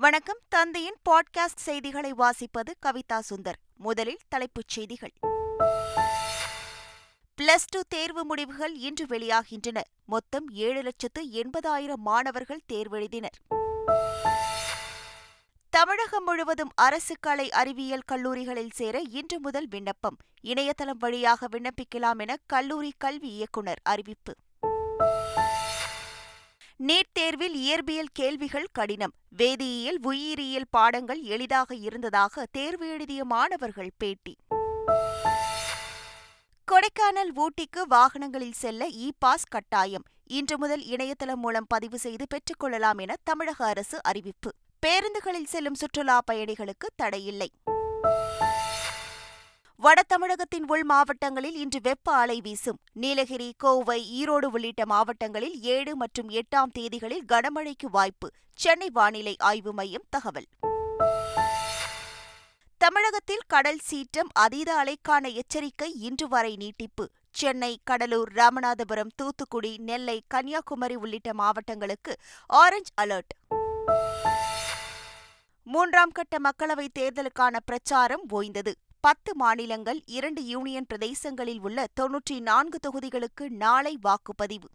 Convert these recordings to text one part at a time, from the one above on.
வணக்கம். தந்தையின் பாட்காஸ்ட் செய்திகளை வாசிப்பது கவிதா சுந்தர். முதலில் தலைப்புச் செய்திகள். பிளஸ் டூ தேர்வு முடிவுகள் இன்று வெளியாகின்றன. மொத்தம் ஏழு லட்சத்து எண்பதாயிரம் மாணவர்கள் தேர்வெழுதினர். தமிழகம் முழுவதும் அரசு கலை அறிவியல் கல்லூரிகளில் சேர இன்று முதல் விண்ணப்பம். இணையதளம் வழியாக விண்ணப்பிக்கலாம் என கல்லூரி கல்வி இயக்குநர் அறிவிப்பு. நீட் தேர்வில் இயற்பியல் கேள்விகள் கடினம். வேதியியல் உயிரியல் பாடங்கள் எளிதாக இருந்ததாக தேர்வு எழுதிய மாணவர்கள் பேட்டி. கொடைக்கானல் ஊட்டிக்கு வாகனங்களில் செல்ல இ பாஸ் கட்டாயம். இன்று முதல் இணையதளம் மூலம் பதிவு செய்து பெற்றுக்கொள்ளலாம் என தமிழக அரசு அறிவிப்பு. பேருந்துகளில் செல்லும் சுற்றுலா பயணிகளுக்கு தடையில்லை. வட தமிழகத்தின் உள் மாவட்டங்களில் இன்று வெப்ப அலை வீசும். நீலகிரி கோவை ஈரோடு உள்ளிட்ட மாவட்டங்களில் ஏழு மற்றும் எட்டாம் தேதிகளில் கனமழைக்கு வாய்ப்பு. சென்னை வானிலை ஆய்வு மையம் தகவல். தமிழகத்தில் கடல் சீற்றம் அதீத அலைக்கான எச்சரிக்கை இன்று வரை நீட்டிப்பு. சென்னை கடலூர் ராமநாதபுரம் தூத்துக்குடி நெல்லை கன்னியாகுமரி உள்ளிட்ட மாவட்டங்களுக்கு ஆரஞ்ச் அலர்ட். மூன்றாம் கட்ட மக்களவைத் தேர்தலுக்கான பிரச்சாரம் ஓய்ந்தது. பத்து மாநிலங்கள் இரண்டு யூனியன் பிரதேசங்களில் உள்ள தொன்னூற்றி நான்கு தொகுதிகளுக்கு நாளை வாக்குப்பதிவு.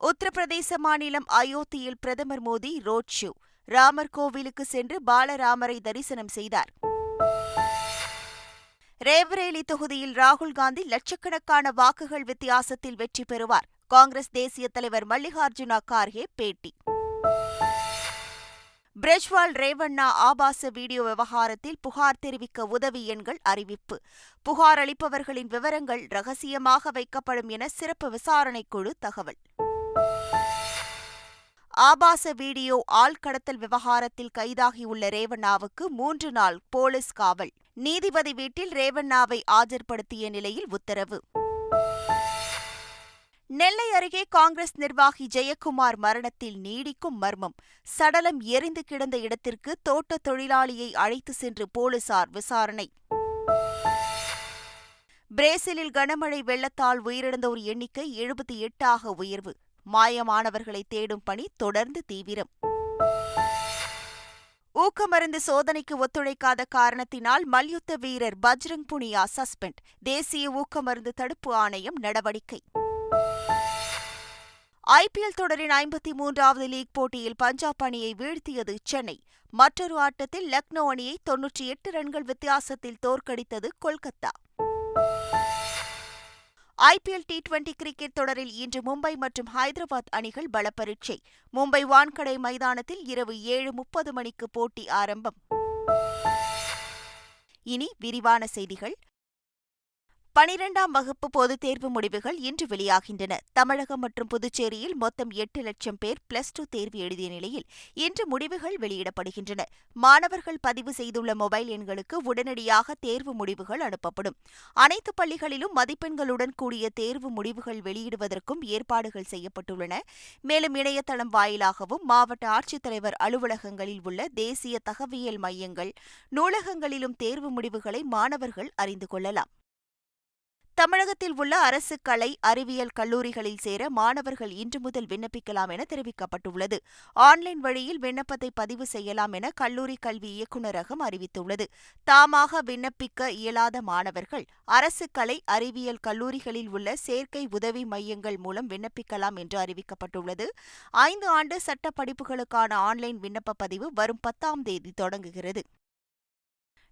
உத்தரப்பிரதேச மாநிலம் அயோத்தியில் பிரதமர் மோடி ரோட் ஷோ ராமர் கோவிலுக்கு சென்று பாலராமரை தரிசனம் செய்தார். ரேபரேலி தொகுதியில் ராகுல் காந்தி லட்சக்கணக்கான வாக்குகள் வித்தியாசத்தில் வெற்றி பெறுவார். காங்கிரஸ் தேசிய தலைவர் மல்லிகார்ஜுனா கார்கே பேட்டி. பிரஜ்வால் ரேவண்ணா ஆபாச வீடியோ விவகாரத்தில் புகார் தெரிவிக்க உதவி எண்கள் அறிவிப்பு. புகார் அளிப்பவர்களின் விவரங்கள் ரகசியமாக வைக்கப்படும் என சிறப்பு விசாரணைக்குழு தகவல். ஆபாச வீடியோ ஆள்கடத்தல் விவகாரத்தில் கைதாகியுள்ள ரேவண்ணாவுக்கு மூன்று நாள் போலீஸ் காவல். நீதிபதி வீட்டில் ரேவண்ணாவை ஆஜர்படுத்திய நிலையில் உத்தரவு. நெல்லை அருகே காங்கிரஸ் நிர்வாகி ஜெயக்குமார் மரணத்தில் நீடிக்கும் மர்மம். சடலம் எரிந்து கிடந்த இடத்திற்கு தோட்ட தொழிலாளியை அழைத்து சென்று போலீசார் விசாரணை. பிரேசிலில் கனமழை வெள்ளத்தால் உயிரிழந்தோர் எண்ணிக்கை எழுபத்தி எட்டாக உயர்வு. மாயமானவர்களை தேடும் பணி தொடர்ந்து தீவிரம். ஊக்கமருந்து சோதனைக்கு ஒத்துழைக்காத காரணத்தினால் மல்யுத்த வீரர் பஜ்ரங் புனியா சஸ்பெண்ட். தேசிய ஊக்கமருந்து தடுப்பு ஆணையம் நடவடிக்கை. ஐபிஎல் தொடரின் ஐம்பத்தி மூன்றாவது லீக் போட்டியில் பஞ்சாப் அணியை வீழ்த்தியது சென்னை. மற்றொரு ஆட்டத்தில் லக்னோ அணியை தொன்னூற்றி எட்டு ரன்கள் வித்தியாசத்தில் தோற்கடித்தது Kolkata. IPL T twenty cricket தொடரில் இன்று மும்பை மற்றும் ஹைதராபாத் அணிகள் பலப்பரீட்சை. மும்பை வான்கடை மைதானத்தில் இரவு ஏழு முப்பது மணிக்கு போட்டி ஆரம்பம். இனி விரிவான செய்திகள். பனிரெண்டாம் வகுப்பு பொதுத் தேர்வு முடிவுகள் இன்று வெளியாகின்றன. தமிழகம் மற்றும் புதுச்சேரியில் மொத்தம் எட்டு லட்சம் பேர் பிளஸ் டூ தேர்வு எழுதிய நிலையில் இன்று முடிவுகள் வெளியிடப்படுகின்றன. மாணவர்கள் பதிவு செய்துள்ள மொபைல் எண்களுக்கு உடனடியாக தேர்வு முடிவுகள் அனுப்பப்படும். அனைத்து பள்ளிகளிலும் மதிப்பெண்களுடன் கூடிய தேர்வு முடிவுகள் வெளியிடுவதற்கும் ஏற்பாடுகள் செய்யப்பட்டுள்ளன. மேலும் இணையதளம் வாயிலாகவும் மாவட்ட ஆட்சித்தலைவர் அலுவலகங்களில் உள்ள தேசிய தகவியல் மையங்கள் நூலகங்களிலும் தேர்வு முடிவுகளை மாணவர்கள் அறிந்து கொள்ளலாம். தமிழகத்தில் உள்ள அரசு கலை அறிவியல் கல்லூரிகளில் சேர மாணவர்கள் இன்று முதல் விண்ணப்பிக்கலாம் என தெரிவிக்கப்பட்டுள்ளது. ஆன்லைன் வழியில் விண்ணப்பத்தை பதிவு செய்யலாம் என கல்லூரி கல்வி இயக்குநரகம் அறிவித்துள்ளது. தாமாக விண்ணப்பிக்க இயலாத மாணவர்கள் அரசு கலை அறிவியல் கல்லூரிகளில் உள்ள சேர்க்கை உதவி மையங்கள் மூலம் விண்ணப்பிக்கலாம் என்று அறிவிக்கப்பட்டுள்ளது. ஐந்து ஆண்டு சட்ட படிப்புகளுக்கான ஆன்லைன் விண்ணப்ப பதிவு வரும் பத்தாம் தேதி தொடங்குகிறது.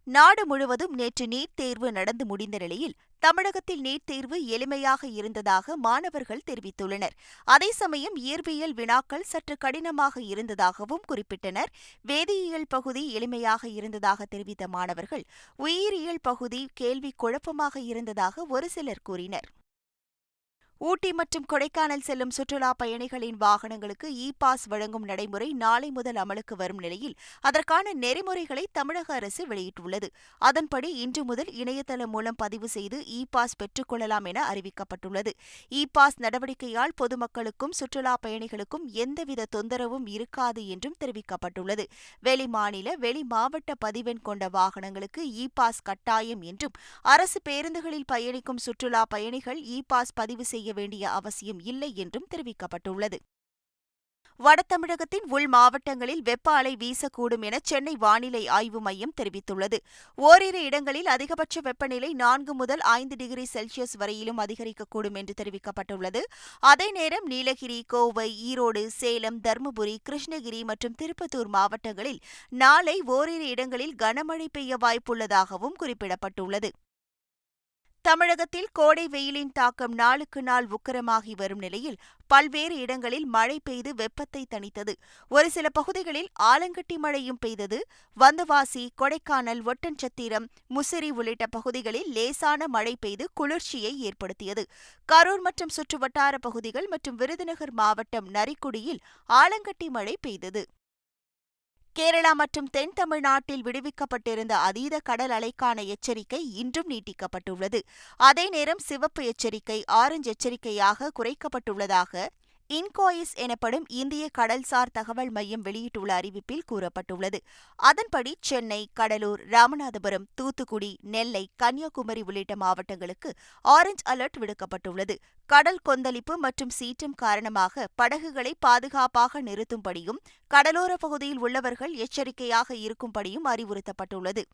நாடு முழுவதும் நேற்று நீட் தேர்வு நடந்து முடிந்த நிலையில் தமிழகத்தில் நீட் தேர்வு எளிமையாக இருந்ததாக மாணவர்கள் தெரிவித்துள்ளனர். அதே சமயம் இயற்பியல் வினாக்கள் சற்று கடினமாக இருந்ததாகவும் குறிப்பிட்டனர். வேதியியல் பகுதி எளிமையாக இருந்ததாக தெரிவித்த மாணவர்கள் உயிரியல் பகுதி கேள்வி குழப்பமாக இருந்ததாக ஒரு சிலர் கூறினர். ஊட்டி மற்றும் கொடைக்கானல் செல்லும் சுற்றுலா பயணிகளின் வாகனங்களுக்கு இ பாஸ் வழங்கும் நடைமுறை நாளை முதல் அமலுக்கு வரும் நிலையில் அதற்கான நெறிமுறைகளை தமிழக அரசு வெளியிட்டுள்ளது. அதன்படி இன்று முதல் இணையதளம் மூலம் பதிவு செய்து இ பாஸ் பெற்றுக்கொள்ளலாம் என அறிவிக்கப்பட்டுள்ளது. இ பாஸ் நடவடிக்கையால் பொதுமக்களுக்கும் சுற்றுலா பயணிகளுக்கும் எந்தவித தொந்தரவும் இருக்காது என்றும் தெரிவிக்கப்பட்டுள்ளது. வெளி மாநில வெளி மாவட்ட பதிவெண் கொண்ட வாகனங்களுக்கு இ பாஸ் கட்டாயம் என்றும் அரசு பேருந்துகளில் பயணிக்கும் சுற்றுலா பயணிகள் இ பாஸ் பதிவு செய்ய செய்ய வேண்டிய அவசியம் இல்லை என்றும் தெரிவிக்கப்பட்டுள்ளது. வடதமிழகத்தின் உள் மாவட்டங்களில் வெப்ப அலை வீசக்கூடும் என சென்னை வானிலை ஆய்வு மையம் தெரிவித்துள்ளது. ஓரிரு இடங்களில் அதிகபட்ச வெப்பநிலை நான்கு முதல் ஐந்து டிகிரி செல்சியஸ் வரையிலும் அதிகரிக்கக்கூடும் என்று தெரிவிக்கப்பட்டுள்ளது. அதே நேரம் நீலகிரி கோவை ஈரோடு சேலம் தருமபுரி கிருஷ்ணகிரி மற்றும் திருப்பத்தூர் மாவட்டங்களில் நாளை ஓரிரு இடங்களில் கனமழை பெய்ய வாய்ப்புள்ளதாகவும் குறிப்பிடப்பட்டுள்ளது. தமிழகத்தில் கோடை வெயிலின் தாக்கம் நாளுக்கு நாள் உக்கரமாகி வரும் நிலையில் பல்வேறு இடங்களில் மழை பெய்து வெப்பத்தை தணித்தது. ஒரு சில பகுதிகளில் ஆலங்கட்டி மழையும் பெய்தது. வந்தவாசி கொடைக்கானல் ஒட்டன்சத்திரம் முசிறி உள்ளிட்ட பகுதிகளில் லேசான மழை பெய்து குளிர்ச்சியை ஏற்படுத்தியது. கரூர் மற்றும் சுற்றுவட்டார பகுதிகள் மற்றும் விருதுநகர் மாவட்டம் நரிக்குடியில் ஆலங்கட்டி மழை பெய்தது. கேரளா மற்றும் தென் தமிழ்நாட்டில் விடுவிக்கப்பட்டிருந்த அதீத கடல் அலைக்கான எச்சரிக்கை இன்றும் நீட்டிக்கப்பட்டுள்ளது. அதே நேரம் சிவப்பு எச்சரிக்கை ஆரஞ்சு எச்சரிக்கையாக குறைக்கப்பட்டுள்ளதாக இன்கோயிஸ் எனப்படும் இந்திய கடல்சார் தகவல் மையம் வெளியிட்டுள்ள அறிவிப்பில் கூறப்பட்டுள்ளது. அதன்படி சென்னை கடலூர் ராமநாதபுரம் தூத்துக்குடி நெல்லை கன்னியாகுமரி உள்ளிட்ட மாவட்டங்களுக்கு ஆரஞ்ச் அலர்ட் விடுக்கப்பட்டுள்ளது. கடல் கொந்தளிப்பு மற்றும் சீற்றம் காரணமாக படகுகளை பாதுகாப்பாக நிறுத்தும்படியும் கடலோரப் பகுதியில் உள்ளவர்கள் எச்சரிக்கையாக இருக்கும்படியும் அறிவுறுத்தப்பட்டுள்ளது.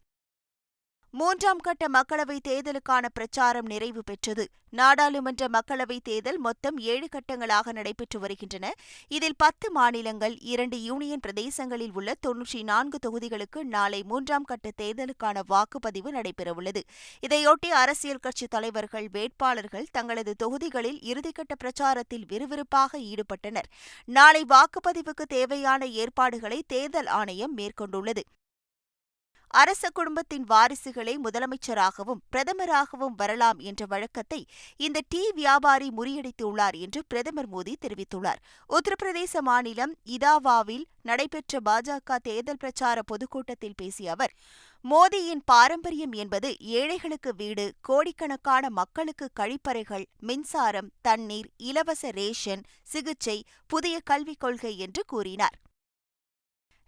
மூன்றாம் கட்ட மக்களவைத் தேர்தலுக்கான பிரச்சாரம் நிறைவு பெற்றது. நாடாளுமன்ற மக்களவைத் தேர்தல் மொத்தம் ஏழு கட்டங்களாக நடைபெற்று வருகின்றன. இதில் பத்து மாநிலங்கள் இரண்டு யூனியன் பிரதேசங்களில் உள்ள தொன்னூற்றி நான்கு தொகுதிகளுக்கு நாளை மூன்றாம் கட்ட தேர்தலுக்கான வாக்குப்பதிவு நடைபெறவுள்ளது. இதையொட்டி அரசியல் கட்சித் தலைவர்கள் வேட்பாளர்கள் தங்களது தொகுதிகளில் இறுதிக்கட்ட பிரச்சாரத்தில் விறுவிறுப்பாக ஈடுபட்டனர். நாளை வாக்குப்பதிவுக்கு தேவையான ஏற்பாடுகளை தேர்தல் ஆணையம் மேற்கொண்டுள்ளது. அரச குடும்பத்தின் வாரிசுகளே முதலமைச்சராகவும் பிரதமராகவும் வரலாம் என்ற வழக்கத்தை இந்த டீ வியாபாரி முறியடித்துள்ளார் என்று பிரதமர் மோடி தெரிவித்துள்ளார். உத்தரப்பிரதேச மாநிலம் இதாவாவில் நடைபெற்ற பாஜக தேர்தல் பிரச்சார பொதுக்கூட்டத்தில் பேசிய அவர் மோடியின் பாரம்பரியம் என்பது ஏழைகளுக்கு வீடு கோடிக்கணக்கான மக்களுக்கு கழிப்பறைகள் மின்சாரம் தண்ணீர் இலவச ரேஷன் சிகிச்சை புதிய கல்விக் கொள்கை என்று கூறினார்.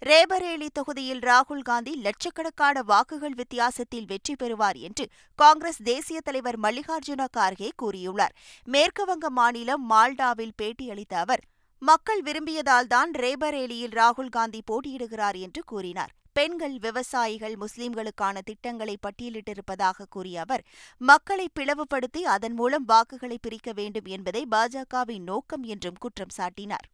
ரேபரேலி தொகுதியில் ராகுல் காந்தி லட்சக்கணக்கான வாக்குகள் வித்தியாசத்தில் வெற்றி பெறுவார் என்று காங்கிரஸ் தேசிய தலைவர் மல்லிகார்ஜுன கார்கே கூறியுள்ளார். மேற்குவங்க மாநிலம் மால்டாவில் பேட்டியளித்த அவர் மக்கள் விரும்பியதால்தான் ரேபரேலியில் ராகுல் காந்தி போட்டியிடுகிறார் என்று கூறினார். பெண்கள் விவசாயிகள் முஸ்லிம்களுக்கான திட்டங்களை பட்டியலிட்டிருப்பதாக கூறிய அவர் மக்களை பிளவுபடுத்தி அதன் மூலம் வாக்குகளை பிரிக்க வேண்டும் என்பதே பாஜகவின் நோக்கம் என்றும் குற்றம் சாட்டினார்.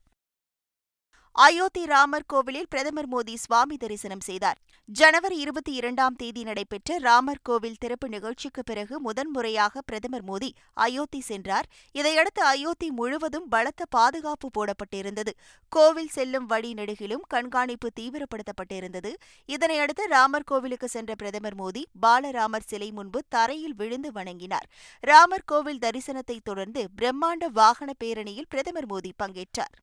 அயோத்தி ராமர் கோவிலில் பிரதமர் மோடி சுவாமி தரிசனம் செய்தார். ஜனவரி இருபத்தி இரண்டாம் தேதி நடைபெற்ற ராமர் கோவில் திறப்பு நிகழ்ச்சிக்கு பிறகு முதன்முறையாக பிரதமர் மோடி அயோத்தி சென்றார். இதையடுத்து அயோத்தி முழுவதும் பலத்த பாதுகாப்பு போடப்பட்டிருந்தது. கோவில் செல்லும் வழி நெடுகிலும் கண்காணிப்பு தீவிரப்படுத்தப்பட்டிருந்தது. இதனையடுத்து ராமர் கோவிலுக்கு சென்ற பிரதமர் மோடி பாலராமர் சிலை முன்பு தரையில் விழுந்து வணங்கினார். ராமர் கோவில் தரிசனத்தை தொடர்ந்து பிரம்மாண்ட வாகன பேரணியில் பிரதமர் மோடி பங்கேற்றார்.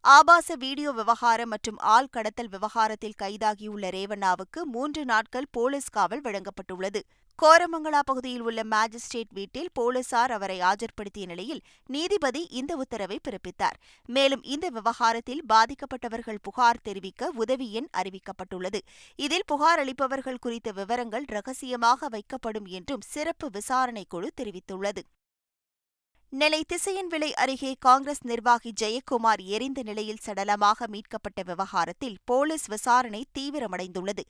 ஆபாச வீடியோ விவகாரம் மற்றும் ஆள் கடத்தல் விவகாரத்தில் கைதாகியுள்ள ரேவண்ணாவுக்கு மூன்று நாட்கள் போலீஸ் காவல் வழங்கப்பட்டுள்ளது. கோரமங்கலா பகுதியில் உள்ள மாஜிஸ்ட்ரேட் வீட்டில் போலீசார் அவரை ஆஜர்படுத்திய நிலையில் நீதிபதி இந்த உத்தரவை பிறப்பித்தார். மேலும் இந்த விவகாரத்தில் பாதிக்கப்பட்டவர்கள் புகார் தெரிவிக்க உதவி எண் அறிவிக்கப்பட்டுள்ளது. இதில் புகார் அளிப்பவர்கள் குறித்த விவரங்கள் ரகசியமாக வைக்கப்படும் என்றும் சிறப்பு விசாரணைக் குழு தெரிவித்துள்ளது. நெல்லை திசையன்விலை அருகே காங்கிரஸ் நிர்வாகி ஜெயக்குமார் எரிந்த நிலையில் சடலமாக மீட்கப்பட்ட விவகாரத்தில் போலீஸ் விசாரணை தீவிரமடைந்துள்ளது.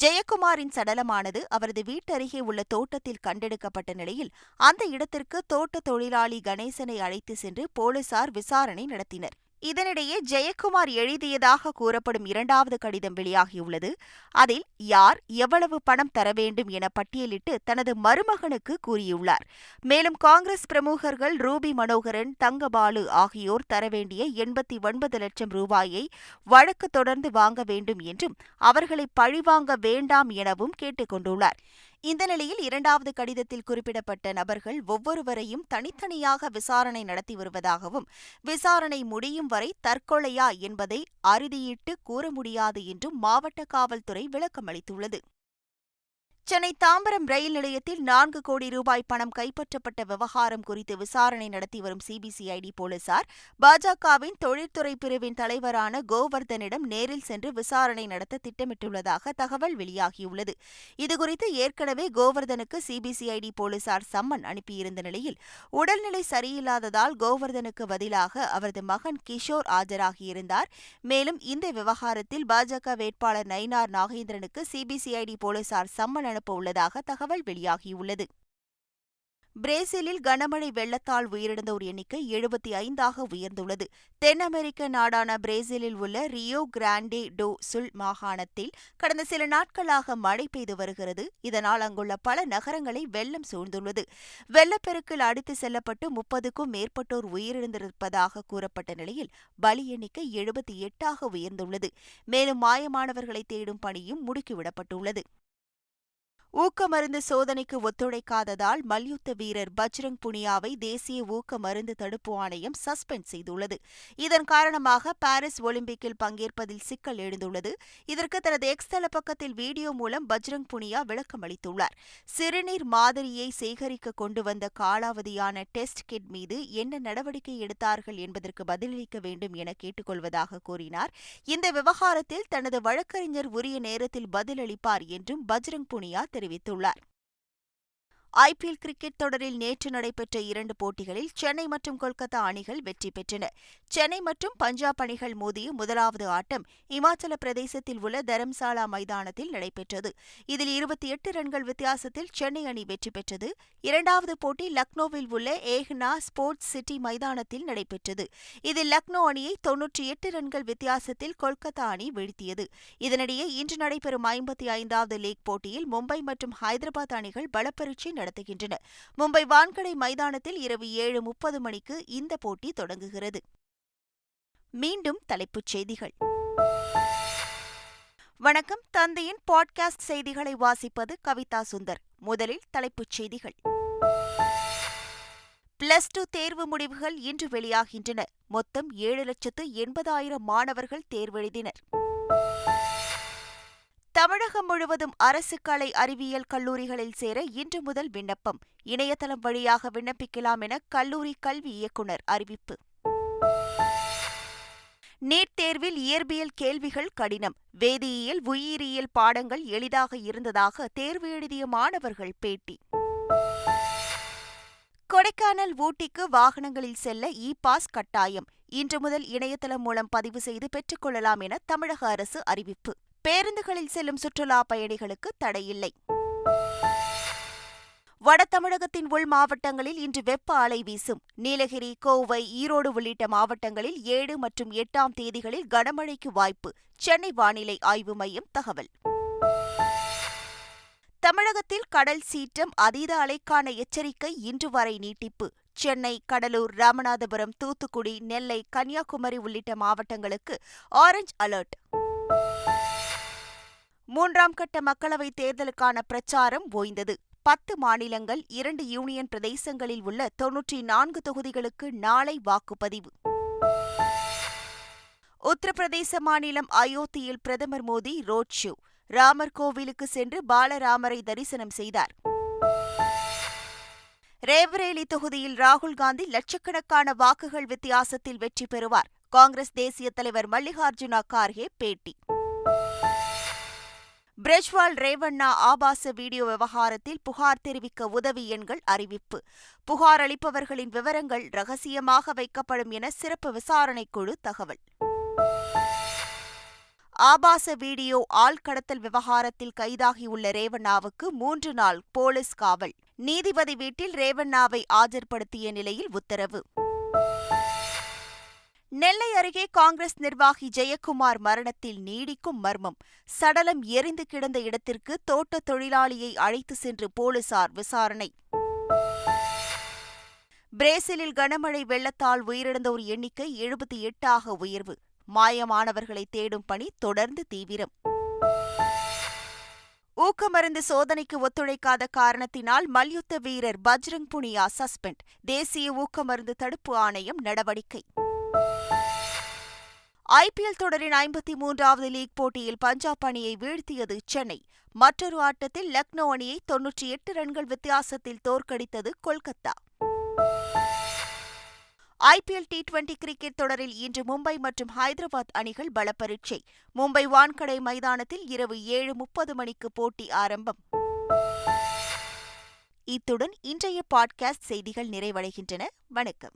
ஜெயக்குமாரின் சடலமானது அவரது வீட்டருகே உள்ள தோட்டத்தில் கண்டெடுக்கப்பட்ட நிலையில் அந்த இடத்திற்கு தோட்ட தொழிலாளி கணேசனை அழைத்து சென்று போலீசார் விசாரணை நடத்தினர். இதனிடையே ஜெயக்குமார் எழுதியதாக கூறப்படும் இரண்டாவது கடிதம் வெளியாகியுள்ளது. அதில் யார் எவ்வளவு பணம் தர வேண்டும் என பட்டியலிட்டு தனது மருமகனுக்கு கூறியுள்ளார். மேலும் காங்கிரஸ் பிரமுகர்கள் ரூபி மனோகரன் தங்கபாலு ஆகியோர் தர வேண்டிய எண்பத்தி ஒன்பது லட்சம் ரூபாயை வழக்கு தொடர்ந்து வாங்க வேண்டும் என்றும் அவர்களை பழிவாங்க வேண்டாம் எனவும் கேட்டுக் கொண்டுள்ளார். இந்த நிலையில் இரண்டாவது கடிதத்தில் குறிப்பிடப்பட்ட நபர்கள் ஒவ்வொருவரையும் தனித்தனியாக விசாரணை நடத்தி வருவதாகவும் விசாரணை முடியும் வரை தற்கொலையா என்பதை அறுதியிட்டு கூற முடியாது என்றும் மாவட்ட காவல்துறை விளக்கமளித்துள்ளது. சென்னை தாம்பரம் ரயில் நிலையத்தில் நான்கு கோடி ரூபாய் பணம் கைப்பற்றப்பட்ட விவகாரம் குறித்து விசாரணை நடத்தி வரும் சிபிசிஐடி போலீசார் பாஜகவின் தொழில்துறை பிரிவின் தலைவரான கோவர்தனிடம் நேரில் சென்று விசாரணை நடத்த திட்டமிட்டுள்ளதாக தகவல் வெளியாகியுள்ளது. இதுகுறித்து ஏற்கனவே கோவர்தனுக்கு சிபிசிஐடி போலீசார் சம்மன் அனுப்பியிருந்த நிலையில் உடல்நிலை சரியில்லாததால் கோவர்தனுக்கு பதிலாக அவரது மகன் கிஷோர் ஆஜராகியிருந்தார். மேலும் இந்த விவகாரத்தில் பாஜக வேட்பாளர் நயினார் நாகேந்திரனுக்கு சிபிசிஐடி போலீசார் சம்மன் அனுப்ப உள்ளதாக தகவல் வெளியாகியுள்ளது. பிரேசிலில் கனமழை வெள்ளத்தால் உயிரிழந்தோர் எண்ணிக்கை எழுபத்தி ஐந்தாக உயர்ந்துள்ளது. தென் அமெரிக்க நாடான பிரேசிலில் உள்ள ரியோ கிராண்டே டோ சுல் மாகாணத்தில் கடந்த சில நாட்களாக மழை பெய்து வருகிறது. இதனால் அங்குள்ள பல நகரங்களை வெள்ளம் சூழ்ந்துள்ளது. வெள்ளப்பெருக்கில் அடித்து செல்லப்பட்டு முப்பதுக்கும் மேற்பட்டோர் உயிரிழந்திருப்பதாக கூறப்பட்ட நிலையில் பலி எண்ணிக்கை எழுபத்தி எட்டாக உயர்ந்துள்ளது. மேலும் மாயமானவர்களை தேடும் பணியும் முடுக்கிவிடப்பட்டுள்ளது. ஊக்க மருந்து சோதனைக்கு ஒத்துழைக்காததால் மல்யுத்த வீரர் பஜ்ரங் புனியாவை தேசிய ஊக்க மருந்து தடுப்பு ஆணையம் சஸ்பெண்ட் செய்துள்ளது. இதன் காரணமாக பாரிஸ் ஒலிம்பிக்கில் பங்கேற்பதில் சிக்கல் எழுந்துள்ளது. இதற்கு தனது எக்ஸ் தள பக்கத்தில் வீடியோ மூலம் பஜ்ரங் புனியா விளக்கம் அளித்துள்ளார். சிறுநீர் மாதிரியை சேகரிக்க கொண்டு வந்த காலாவதியான டெஸ்ட் கிட் மீது என்ன நடவடிக்கை எடுத்தார்கள் என்பதற்கு பதிலளிக்க வேண்டும் என கேட்டுக்கொள்வதாக கூறினார். இந்த விவகாரத்தில் தனது வழக்கறிஞர் உரிய நேரத்தில் பதிலளிப்பார் என்றும் பஜ்ரங் புனியா தெரிவித்தார் தெரிவித்துள்ளார். ஐபிஎல் கிரிக்கெட் தொடரில் நேற்று நடைபெற்ற இரண்டு போட்டிகளில் சென்னை மற்றும் கொல்கத்தா அணிகள் வெற்றி பெற்றன. சென்னை மற்றும் பஞ்சாப் அணிகள் மோதிய முதலாவது ஆட்டம் இமாச்சல பிரதேசத்தில் உள்ள தரம்சாலா மைதானத்தில் நடைபெற்றது. இதில் இருபத்தி எட்டு ரன்கள் வித்தியாசத்தில் சென்னை அணி வெற்றி பெற்றது. இரண்டாவது போட்டி லக்னோவில் உள்ள ஏஹ்னா ஸ்போர்ட்ஸ் சிட்டி மைதானத்தில் நடைபெற்றது. இதில் லக்னோ அணியை தொன்னூற்றி எட்டு ரன்கள் வித்தியாசத்தில் கொல்கத்தா அணி வீழ்த்தியது. இதனிடையே இன்று நடைபெறும் ஐம்பத்தி ஐந்தாவது லீக் போட்டியில் மும்பை மற்றும் ஹைதராபாத் அணிகள் பலப்பரீட்சை நடத்துகின்றன மும்பை வான்கடை மைதானத்தில் இரவு ஏழு முப்பது மணிக்கு இந்த போட்டி தொடங்குகிறது. மீண்டும் தலைப்புச் செய்திகள். வணக்கம். தந்தையின் பாட்காஸ்ட் செய்திகளை வாசிப்பது கவிதா சுந்தர். முதலில் தலைப்புச் செய்திகள். பிளஸ் டூ தேர்வு முடிவுகள் இன்று வெளியாகின்றன. மொத்தம் ஏழு லட்சத்து எண்பதாயிரம் மாணவர்கள் தேர்வெழுதினர். தமிழகம் முழுவதும் அரசு கலை அறிவியல் கல்லூரிகளில் சேர இன்று முதல் விண்ணப்பம். இணையதளம் வழியாக விண்ணப்பிக்கலாம் என கல்லூரி கல்வி இயக்குநர் அறிவிப்பு. நீட் தேர்வில் இயற்பியல் கேள்விகள் கடினம். வேதியியல் உயிரியல் பாடங்கள் எளிதாக இருந்ததாக தேர்வு எழுதிய மாணவர்கள் பேட்டி. கொடைக்கானல் ஊட்டிக்கு வாகனங்களில் செல்ல இ பாஸ் கட்டாயம். இன்று முதல் இணையதளம் மூலம் பதிவு செய்து பெற்றுக்கொள்ளலாம் என தமிழக அரசு அறிவிப்பு. பேருந்துகளில் செல்லும் சுற்றுலா பயணிகளுக்கு தடையில்லை. வட தமிழகத்தின் உள் மாவட்டங்களில் இன்று வெப்ப அலை வீசும். நீலகிரி கோவை ஈரோடு உள்ளிட்ட மாவட்டங்களில் ஏழு மற்றும் எட்டாம் தேதிகளில் கனமழைக்கு வாய்ப்பு. சென்னை வானிலை ஆய்வு மையம் தகவல். தமிழகத்தில் கடல் சீற்றம் அதீத அலைக்கான எச்சரிக்கை இன்று வரை நீட்டிப்பு. சென்னை கடலூர் ராமநாதபுரம் தூத்துக்குடி நெல்லை கன்னியாகுமரி உள்ளிட்ட மாவட்டங்களுக்கு ஆரஞ்ச் அலர்ட். மூன்றாம் கட்ட மக்களவைத் தேர்தலுக்கான பிரச்சாரம் ஓய்ந்தது. பத்து மாநிலங்கள் இரண்டு யூனியன் பிரதேசங்களில் உள்ள தொன்னூற்றி நான்கு தொகுதிகளுக்கு நாளை வாக்குப்பதிவு. உத்தரப்பிரதேச மாநிலம் அயோத்தியில் பிரதமர் மோடி ரோட் ஷோ. ராமர் கோவிலுக்கு சென்று பாலராமரை தரிசனம் செய்தார். ரேபரேலி தொகுதியில் ராகுல் காந்தி லட்சக்கணக்கான வாக்குகள் வித்தியாசத்தில் வெற்றி பெறுவார். காங்கிரஸ் தேசிய தலைவர் மல்லிகார்ஜுனா கார்கே பேட்டி. பிரஜ்வால் ரேவண்ணா ஆபாச வீடியோ விவகாரத்தில் புகார் தெரிவிக்க உதவி எண்கள் அறிவிப்பு. புகார் அளிப்பவர்களின் விவரங்கள் ரகசியமாக வைக்கப்படும் என சிறப்பு விசாரணைக்குழு தகவல். ஆபாச வீடியோ ஆள்கடத்தல் விவகாரத்தில் கைதாகியுள்ள ரேவண்ணாவுக்கு மூன்று நாள் போலீஸ் காவல். நீதிபதி வீட்டில் ரேவண்ணாவை ஆஜர்படுத்திய நிலையில் உத்தரவு. நெல்லை அருகே காங்கிரஸ் நிர்வாகி ஜெயக்குமார் மரணத்தில் நீடிக்கும் மர்மம். சடலம் எரிந்து கிடந்த இடத்திற்கு தோட்ட தொழிலாளியை அழைத்து சென்று போலீசார் விசாரணை. பிரேசிலில் கனமழை வெள்ளத்தால் உயிரிழந்தோர் எண்ணிக்கை எழுபத்தி எட்டாக உயர்வு. மாயமானவர்களை தேடும் பணி தொடர்ந்து தீவிரம். ஊக்கமருந்து சோதனைக்கு ஒத்துழைக்காத காரணத்தினால் மல்யுத்த வீரர் பஜ்ரங் புனியா சஸ்பெண்ட். தேசிய ஊக்கமருந்து தடுப்பு ஆணையம் நடவடிக்கை. ஐபிஎல் தொடரின் ஐம்பத்தி மூன்றாவது லீக் போட்டியில் பஞ்சாப் அணியை வீழ்த்தியது சென்னை. மற்றொரு ஆட்டத்தில் லக்னோ அணியை தொன்னூற்றி எட்டு ரன்கள் வித்தியாசத்தில் தோற்கடித்தது Kolkata. IPL T twenty cricket தொடரில் இன்று மும்பை மற்றும் ஹைதராபாத் அணிகள் பலப்பரீட்சை. மும்பை வான்கடை மைதானத்தில் இரவு ஏழு முப்பது மணிக்கு போட்டி ஆரம்பம். இத்துடன் இன்றைய பாட்காஸ்ட் செய்திகள் நிறைவடைகின்றன. வணக்கம்.